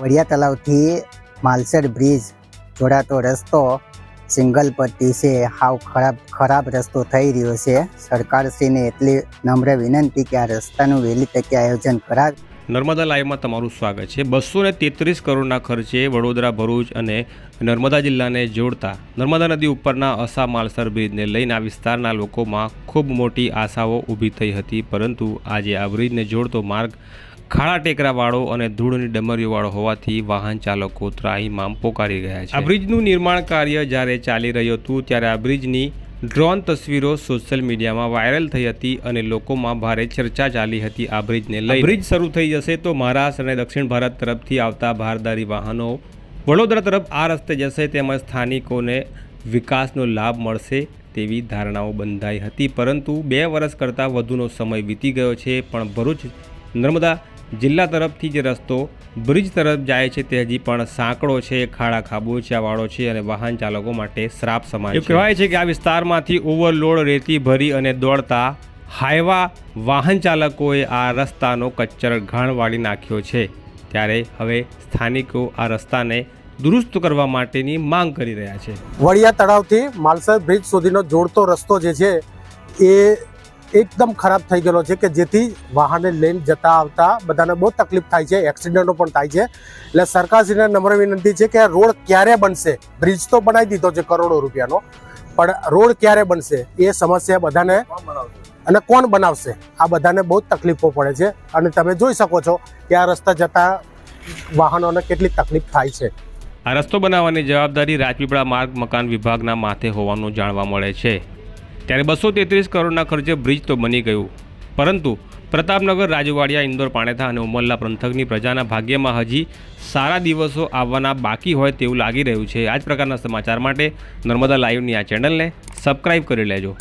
Vadia તલાવથી Malsar bridge જોડાતો રસ્તો single પટ્ટી છે. હાવ ખરાબ ખરાબ રસ્તો થઈ રહ્યો છે. સરકારશ્રીને એટલી નમ્ર વિનંતી કે આ રસ્તાનું વહેલી તકે આયોજન કરાવે. નર્મદા લાઈવમાં તમારું સ્વાગત છે. બસો ને તેત્રીસ કરોડના ખર્ચે વડોદરા, ભરૂચ અને નર્મદા જિલ્લાને જોડતા નર્મદા નદી ઉપરના અસા માલસર બ્રિજને લઈને આ વિસ્તારના લોકોમાં ખૂબ મોટી આશાઓ ઊભી થઈ હતી. પરંતુ આજે આ બ્રિજને જોડતો માર્ગ ખાડા ટેકરાવાળો અને ધૂળની ડમરીઓવાળો હોવાથી વાહન ચાલકો ત્રાહીમામ પોકારી ગયા છે. આ બ્રિજનું નિર્માણ કાર્ય જ્યારે ચાલી રહ્યું હતું ત્યારે આ બ્રિજની ડ્રોન તસવીરો સોશિયલ મીડિયામાં વાયરલ થઈ હતી અને લોકોમાં ભારે ચર્ચા ચાલી હતી આ બ્રિજને લઈ બ્રિજ શરૂ થઈ જશે તો મહારાષ્ટ્ર અને દક્ષિણ ભારત તરફથી આવતા ભારદારી વાહનો વડોદરા તરફ આ રસ્તે જશે તેમજ સ્થાનિકોને વિકાસનો લાભ મળશે તેવી ધારણાઓ બંધાઈ હતી. પરંતુ બે વર્ષ કરતાં વધુનો સમય વીતી ગયો છે પણ ભરૂચ નર્મદા જિલ્લા તરફથી જે રસ્તો બ્રિજ તરફ જાય છે તે હજી પણ સાંકડો છે ખાડા ખાબોચિયાવાળો છે અને વાહન ચાલકો માટે શ્રાપ સમાન છે. કહેવાય છે કે આ વિસ્તારમાંથી ઓવરલોડ રેતી ભરી અને દોડતા હાઈવા વાહન ચાલકોએ આ રસ્તાનો કચ્ચર ઘાણ વાળી નાખ્યો છે. ત્યારે હવે સ્થાનિકો આ રસ્તાને દુરુસ્ત કરવા માટેની માંગ કરી રહ્યા છે. વડિયા તળાવથી માલસર બ્રિજ સુધીનો જોડતો રસ્તો જે છે એ એકદમ ખરાબ થઈ ગયેલો છે કે જેથી વાહને લઈને જતા આવતા બધાને બહુ તકલીફ થાય છે, એક્સિડન્ટો પણ થાય છે. એટલે સરકારશ્રીને નમ્ર વિનંતી છે કે રોડ ક્યારે બનશે? બ્રિજ તો બનાવી દીધો છે કરોડો રૂપિયાનો, પણ રોડ ક્યારે બનશે એ સમસ્યા બધાને અને કોણ બનાવશે? આ બધાને બહુ તકલીફો પડે છે. અને તમે જોઈ શકો છો કે આ રસ્તા જતા વાહનોને કેટલી તકલીફ થાય છે. આ રસ્તો બનાવવાની જવાબદારી રાજપીપળા માર્ગ મકાન વિભાગના માથે હોવાનું જાણવા મળે છે. ત્યારે બસો તેત્રીસ કરોડના ખર્ચે બ્રિજ તો બની ગયું. પરંતુ પ્રતાપનગર, રાજવાડિયા, ઇન્દોર, પાણેથા અને ઉમરલા પંથકની પ્રજાના ભાગ્યમાં હજી સારા દિવસો આવવાના બાકી હોય તેવું લાગી રહ્યું છે. આ જ પ્રકારના સમાચાર માટે નર્મદા લાઈવની આ ચેનલને સબસ્ક્રાઈબ કરી લેજો.